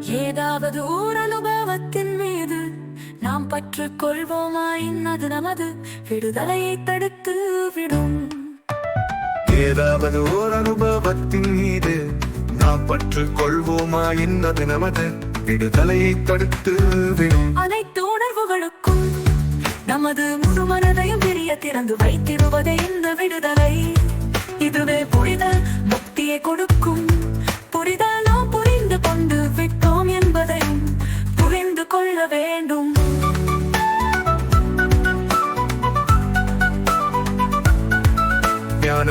ஏதாவது ஓர் அனுபவத்தின் மீது நாம் பற்று கொள்வோமா இன்னது நமது விடுதலையை தடுத்து விடும். ஏதாவது ஓர் அனுபவத்தின் மீது நாம் பற்று கொள்வோமா என்னது நமது விடுதலையை தடுத்து விடும். அனைத்து உணர்வுகளுக்கும் நமது முழு மனதையும் பெரிய திறந்து வைத்திருவதே இந்த விடுதலை. இதுவே புரிதல்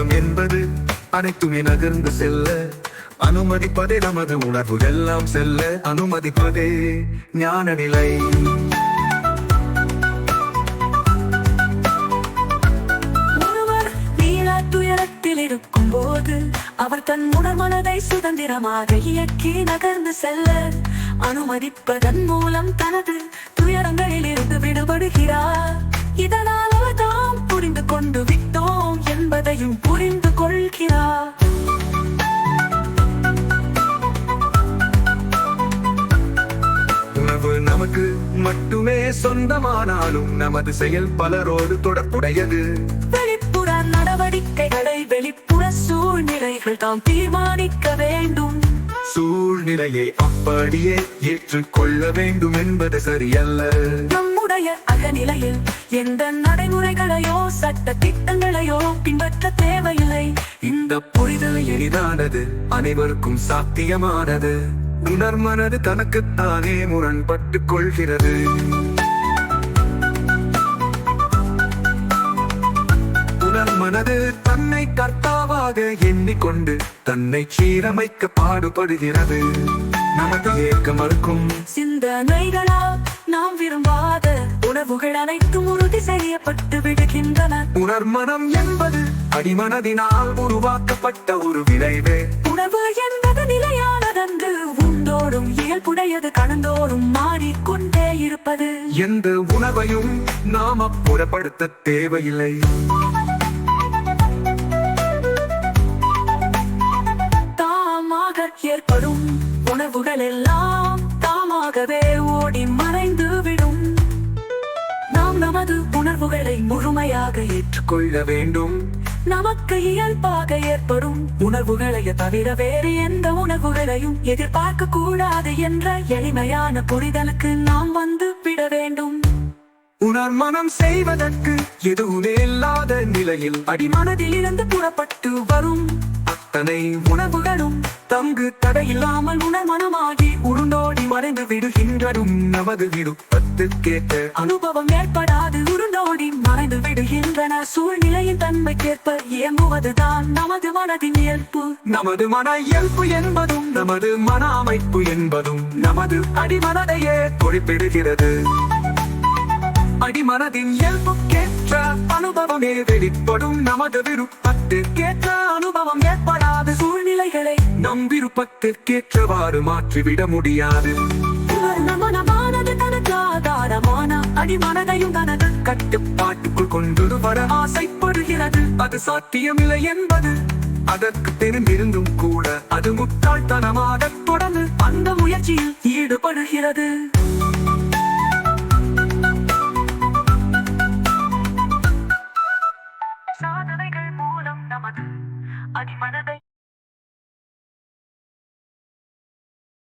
வேண்டும் என்பது அனைத்துமே நகர்ந்து செல்ல. அனுமதிப்பதே நமது உணர்வு எல்லாம் செல்ல. அனுமதிப்பதே ஞான நிலை. இருக்கும் போது அவர் தன் உணர் சுதந்திரமாக இயக்கி நகர்ந்து செல்ல. அனுமதிப்பதன் மூலம் தனது துயரங்களில் இருந்து விடுபடுகிறார். இதனால் அவர் தாம் புரிந்து கொண்டு என்பதையும் புரிந்து கொள்கிறார். உணவு நமக்கு மட்டுமே சொந்தமானாலும் நமது செயல் பலரோடு தொடர்புடையது. வெளிப்புற நடவடிக்கைகளை வெளிப்புற சூழ்நிலைகள் தாம் தீர்மானிக்க வேண்டும். சூழ்நிலையை அப்படியே ஏற்றுக்கொள்ள வேண்டும் என்பது சரியல்ல. உடைய அகநிலையில் எந்த நடைமுறைகளையோ சட்ட திட்டங்களையோ பின்பற்ற தேவையில்லை. இந்த புரிதல் எளிதானது அனைவருக்கும் சாத்தியமானது. உணர்மனது தனக்குத்தானே முரண்பட்டுக் கொள்கிறது. உணர்மனது தன்னை கர்த்தாவாக எண்ணிக்கொண்டு தன்னை சீரமைக்க பாடுபடுகிறது. நமது ஏற்க மறுக்கும். சிந்தனைகளால் நாம் விரும்பாத உணவுகள் அனைத்தும் உறுதி செய்யப்பட்டு விடுகின்றன. உணர்மனம் என்பது அடிமனதினால் உருவாக்கப்பட்ட ஒரு விளைவே. உணவு என்பது நிலையானதன்று உண்டோடும் இயல்புடையது கடந்தோறும் மாறிக்கொண்டே இருப்பது. எந்த உணவையும் நாம் அப்புறப்படுத்த தேவையில்லை. தாமாக ஏற்படும் உணவுகள் எல்லாம் தாமாகவே ஓடி மறைந்து விடும். நாம் நமது உணர்வுகளை முழுமையாக ஏற்று கொள்ள வேண்டும். நமக்கு இயல்பாக ஏற்படும் உணர்வுகளை தவிர வேறு எந்த உணர்வுகளையும் எதிர்பார்க்க கூடாது என்ற எளிமையான புரிதலுக்கு நாம் வந்து விட வேண்டும். உணர்மனம் செய்வதற்கு எதுவுமே இல்லாத நிலையில் அடிமனதில் இருந்து புறப்பட்டு வரும். அத்தனை உணவுகளும் தங்கு தடையில்லாமல் உணர்மனமாகி உருண்டோடி மறைந்து விடுகின்றதும் நமது விருப்பத்துக்கேற்ற அனுபவம் ஏற்படாது. உருண்டோடி மறைந்து விடுகின்றன. சூழ்நிலையின் தன்மைக்கேற்ப இயங்குவதுதான் நமது மனதின் இயல்பு. நமது மன இயல்பு என்பதும் நமது மன அமைப்பு என்பதும் நமது அடிமனதையே குறிப்பிடுகிறது. அடிமனதின் இயல்புக்கேற்ற அனுபவமே வெளிப்படும் நமது விருப்பத்தில் நம் விருப்பத்திற்கேற்றவாறு மாற்றிவிட முடியாது. அடிமனதையும் தனது கட்டுப்பாட்டுக்குள் கொண்டு வர ஆசைப்படுகிறது. அது சாத்தியமில்லை என்பது. அதற்கு தெரிந்திருந்தும் கூட அது முட்டாள்தனமாக தொடர்ந்து அந்த முயற்சியில் ஈடுபடுகிறது. சாதனைகள் மூலம் நமது அடிமனதை